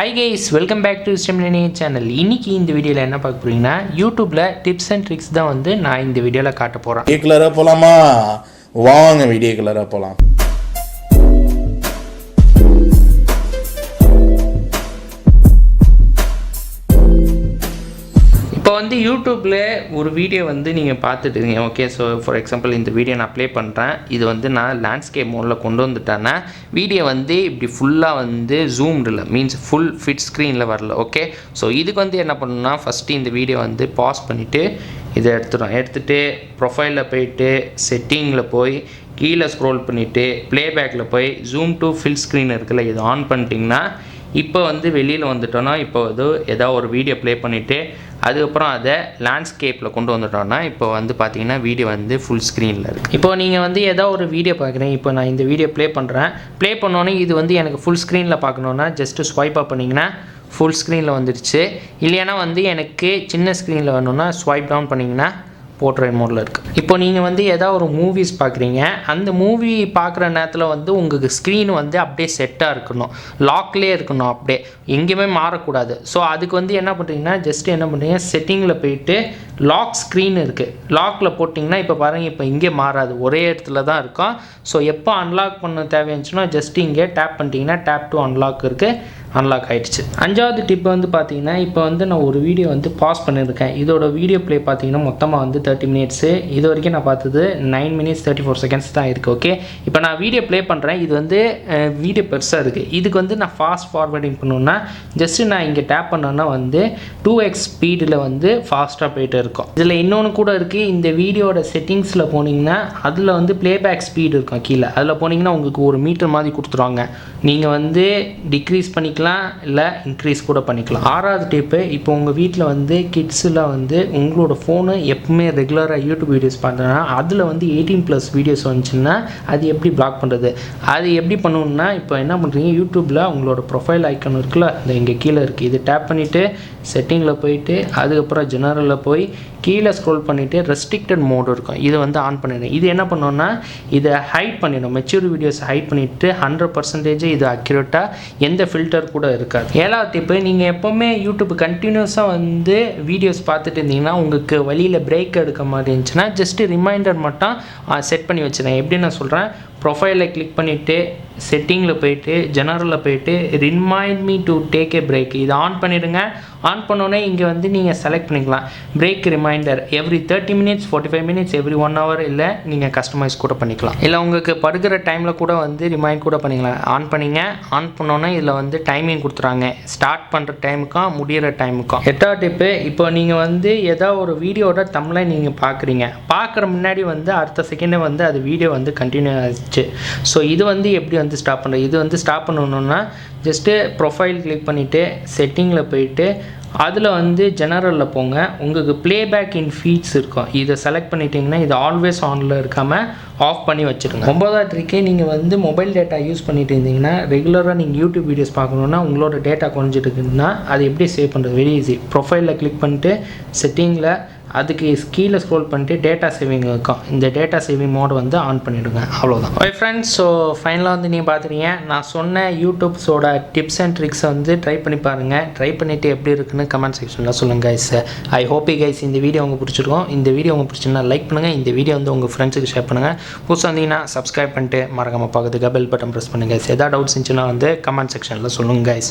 Hi guys welcome back to ஸ்டெம்லினி channel இன்னைக்கு இந்த வீடியோவில் என்ன பார்க்க போறீங்கன்னா யூடியூப்பில் டிப்ஸ் அண்ட் ட்ரிக்ஸ் தான் வந்து நான் இந்த வீடியோவில் காட்ட போகிறேன் வீடியோ கலராக போகலாமா வாங்க வீடியோ கலராக போகலாம் வந்து யூடியூப்பில் ஒரு வீடியோ வந்து நீங்கள் பார்த்துட்டு இருக்கீங்க ஓகே ஸோ ஃபார் எக்ஸாம்பிள் இந்த வீடியோ நான் ப்ளே பண்ணுறேன் இது வந்து நான் லேண்ட்ஸ்கேப் மோடில் கொண்டு வந்துட்டேன்னா வீடியோ வந்து இப்படி ஃபுல்லாக வந்து ஜூம்டில் இல்லை. மீன்ஸ் ஃபுல் ஃபிட் ஸ்க்ரீனில் வரல ஓகே ஸோ இதுக்கு வந்து என்ன பண்ணணும்னா ஃபஸ்ட்டு இந்த வீடியோ வந்து பாஸ் பண்ணிவிட்டு இதை எடுத்துடும் எடுத்துகிட்டு ப்ரொஃபைலில் போயிட்டு செட்டிங்கில் போய் கீழே ஸ்க்ரோல் பண்ணிவிட்டு ப்ளேபேக்கில் போய் ஜூம் டு ஃபில் ஸ்க்ரீன் இருக்குல்ல இது ஆன் பண்ணிட்டிங்கன்னா இப்போ வந்து வெளியில் வந்துட்டோன்னா இப்போ வந்து ஏதாவது ஒரு வீடியோ ப்ளே பண்ணிவிட்டு அதுக்கப்புறம் அதை லேண்ட்ஸ்கேப்பில் கொண்டு வந்துட்டோம்னா இப்போ வந்து பார்த்தீங்கன்னா வீடியோ வந்து ஃபுல் ஸ்க்ரீனில் இருக்குது இப்போ நீங்கள் வந்து ஏதோ ஒரு வீடியோ பார்க்குறேன் இப்போ நான் இந்த வீடியோ ப்ளே பண்ணுறேன் ப்ளே பண்ணோன்னே இது வந்து எனக்கு ஃபுல் ஸ்க்ரீனில் பார்க்கணுன்னா ஜஸ்ட்டு ஸ்வைப் அப் பண்ணிங்கன்னா ஃபுல் ஸ்க்ரீனில் வந்துடுச்சு இல்லைன்னா வந்து எனக்கு சின்ன ஸ்க்ரீனில் வேணும்னா ஸ்வைப் டவுன் பண்ணிங்கன்னா போர்ட்ரேட் மோடில் இருக்குது இப்போ நீங்கள் வந்து ஏதாவது ஒரு மூவிஸ் பார்க்குறீங்க அந்த மூவி பார்க்குற நேரத்தில் வந்து உங்களுக்கு ஸ்க்ரீன் வந்து அப்படியே செட்டாக இருக்கணும். லாக்லேயே இருக்கணும் அப்படியே. எங்கேயுமே மாறக்கூடாது. ஸோ அதுக்கு வந்து என்ன பண்ணுறீங்கன்னா ஜஸ்ட் என்ன பண்ணுறீங்க செட்டிங்கில் போயிட்டு லாக் ஸ்க்ரீன் இருக்குது லாக்கில் போட்டிங்கன்னா இப்போ பாருங்கள் இப்போ இங்கே மாறாது. ஒரே இடத்துல தான் இருக்கும். ஸோ எப்போ அன்லாக் பண்ண தேவையாச்சுன்னா ஜஸ்ட் இங்கே டேப் பண்ணிட்டீங்கன்னா டேப் டு அன்லாக் இருக்குது அன்லாக் ஆகிடுச்சு அஞ்சாவது டிப் வந்து பார்த்தீங்கன்னா இப்போ வந்து நான் ஒரு வீடியோ வந்து பாஸ் பண்ணியிருக்கேன். இதோட வீடியோ ப்ளே பார்த்தீங்கன்னா மொத்தமாக வந்து தேர்ட்டி மினிட்ஸு இது வரைக்கும் நான் பார்த்தது nine minutes thirty four seconds தான் இருக்குது ஓகே இப்போ நான் வீடியோ ப்ளே பண்ணுறேன் இது வந்து வீடியோ பெருசாக இருக்குது இதுக்கு வந்து நான் ஃபாஸ்ட் ஃபார்வர்டிங் பண்ணணுன்னா ஜஸ்ட்டு நான் இங்கே டேப் பண்ணேன்னா வந்து டூ எக்ஸ் ஸ்பீடில் வந்து ஃபாஸ்ட்டாக போயிட்டு இருக்கும். இதில் இன்னொன்று கூட இருக்குது இந்த வீடியோட செட்டிங்ஸில் போனீங்கன்னா அதில் வந்து ப்ளேபேக் ஸ்பீடு இருக்கும் கீழே. அதில் போனீங்கன்னா உங்களுக்கு ஒரு மீட்டர் மாதிரி கொடுத்துருவாங்க. நீங்கள் வந்து டிக்ரீஸ் பண்ணிக்கலாம். இல்லை இன்க்ரீஸ் கூட பண்ணிக்கலாம். ஆறாவது டிப்பு இப்போ உங்கள் வீட்டில் வந்து கிட்ஸில் வந்து உங்களோட ஃபோனு எப்பவுமே ரெகுலராக யூடியூப் வீடியோஸ் பார்த்தோன்னா அதில் வந்து எயிட்டீன் ப்ளஸ் வீடியோஸ் வந்துச்சுன்னா அது எப்படி பிளாக் பண்ணுறது அது எப்படி பண்ணணும்னா இப்போ என்ன பண்ணுறீங்க யூடியூப்பில் உங்களோட ப்ரொஃபைல் ஐக்கன் இருக்குல்ல இந்த இங்கே கீழே இருக்குது இது டேப் பண்ணிவிட்டு செட்டிங்கில் போயிட்டு அதுக்கப்புறம் ஜெனரலில் போய் கீழே ஸ்க்ரோல் பண்ணிவிட்டு ரெஸ்ட்ரிக்டட் மோடு இருக்கும். இதை வந்து ஆன் பண்ணிடணும் இது என்ன பண்ணோன்னா இதை ஹைட் பண்ணிடும் மெச்சூர் வீடியோஸ் ஹைட் பண்ணிவிட்டு ஹண்ட்ரட் பர்சன்டேஜ் இது அக்யூரேட்டாக எந்த ஃபில்டர் கூட இருக்காது. ஏழாவது டிப்பு நீங்கள் எப்போவுமே யூடியூப் கண்டினியூஸாக வந்து வீடியோஸ் பார்த்துட்டு இருந்தீங்கன்னா உங்களுக்கு வழியில் பிரேக் எடுக்க மாதிரி இருந்துச்சுன்னா ஜஸ்ட்டு ரிமைண்டர் மட்டும் செட் பண்ணி வச்சுருந்தேன் எப்படி நான் சொல்கிறேன் ப்ரொஃபைலில் கிளிக் பண்ணிவிட்டு செட்டிங்கில் போயிட்டு ஜெனரலில் போயிட்டு remind me to take a break இது ஆன் பண்ணிவிடுங்க ஆன் பண்ணோன்னே இங்கே வந்து நீங்கள் செலக்ட் பண்ணிக்கலாம். Break reminder every thirty minutes forty five minutes every one hour இல்லை நீங்கள் கஸ்டமைஸ் கூட பண்ணிக்கலாம். இல்லை உங்களுக்கு படுக்கிற டைமில் கூட வந்து ரிமைண்ட் கூட பண்ணிக்கலாம். ஆன் பண்ணிங்க. ஆன் பண்ணோன்னே இதில் வந்து டைமிங் கொடுத்துறாங்க. ஸ்டார்ட் பண்ணுற டைமுக்கும் முடியிற டைமுக்கும் எட்டாவது டிப்பு இப்போ நீங்கள் வந்து ஏதோ ஒரு வீடியோட தமிழை நீங்கள் பார்க்குறீங்க பார்க்குற முன்னாடி வந்து அடுத்த செகண்டே வந்து அது வீடியோ வந்து கண்டினியூ ஆச்சு ஸோ இது வந்து எப்படி வந்து ஸ்டாப் பண்ணுறது இது வந்து ஸ்டாப் பண்ணணுன்னா ஜஸ்ட்டு ப்ரொஃபைல் கிளிக் பண்ணிவிட்டு செட்டிங்கில் போயிட்டு அதில் வந்து ஜெனரலில் போங்க. உங்களுக்கு பிளேபேக் இன் ஃபீட்ஸ் இருக்கும். இதை செலக்ட் பண்ணிட்டீங்கன்னா இது ஆல்வேஸ் ஆனில் இருக்காமல் ஆஃப் பண்ணி வச்சுருங்க. ஒன்பதாவது ட்ரிக்கே நீங்கள் வந்து மொபைல் டேட்டா யூஸ் பண்ணிட்டு இருந்தீங்கன்னா ரெகுலராக நீங்கள் யூடியூப் வீடியோஸ் பார்க்கணுன்னா உங்களோட டேட்டா குறைஞ்சிட்டுருக்குன்னா அது எப்படி சேவ் பண்ணுறது வெரி ஈஸி ப்ரொஃபைலில் கிளிக் பண்ணிட்டு செட்டிங்கில் அதுக்கு கீழே ஸ்க்ரோல் பண்ணிட்டு டேட்டா சேவிங் இருக்கும். இந்த டேட்டா சேவிங் மோட் வந்து ஆன் பண்ணிவிடுங்க அவ்வளோதான் ஓகே ஃப்ரெண்ட்ஸ் ஸோ ஃபைனலாக வந்து நீங்கள் பார்த்துருக்கீங்க நான் சொன்ன யூடியூப்ஸோட டிப்ஸ் அண்ட் ட்ரிக்ஸை வந்து ட்ரை பண்ணி பாருங்கள் ட்ரை பண்ணிவிட்டு எப்படி இருக்குன்னு கமெண்ட் செக்ஷனில் சொல்லுங்கள் கைஸ் ஐ ஹோப்பி கைஸ் இந்த வீடியோ உங்களுக்கு பிடிச்சிருக்கும். இந்த வீடியோ உங்களுக்கு பிடிச்சிருந்தா லைக் பண்ணுங்கள் இந்த வீடியோ வந்து உங்கள் ஃப்ரெண்ட்ஸுக்கு ஷேர் பண்ணுங்கள் புதுசாக வந்தீங்கன்னா சப்ஸ்கிரைப் பண்ணிட்டு மறக்காமல் பார்க்குறதுக்கு பெல் பட்டன் ப்ரெஸ் பண்ணுங்கள் எதாவது டவுட்ஸ் இருந்துச்சுன்னா வந்து கமெண்ட் செக்ஷனில் சொல்லுங்கள் கைஸ்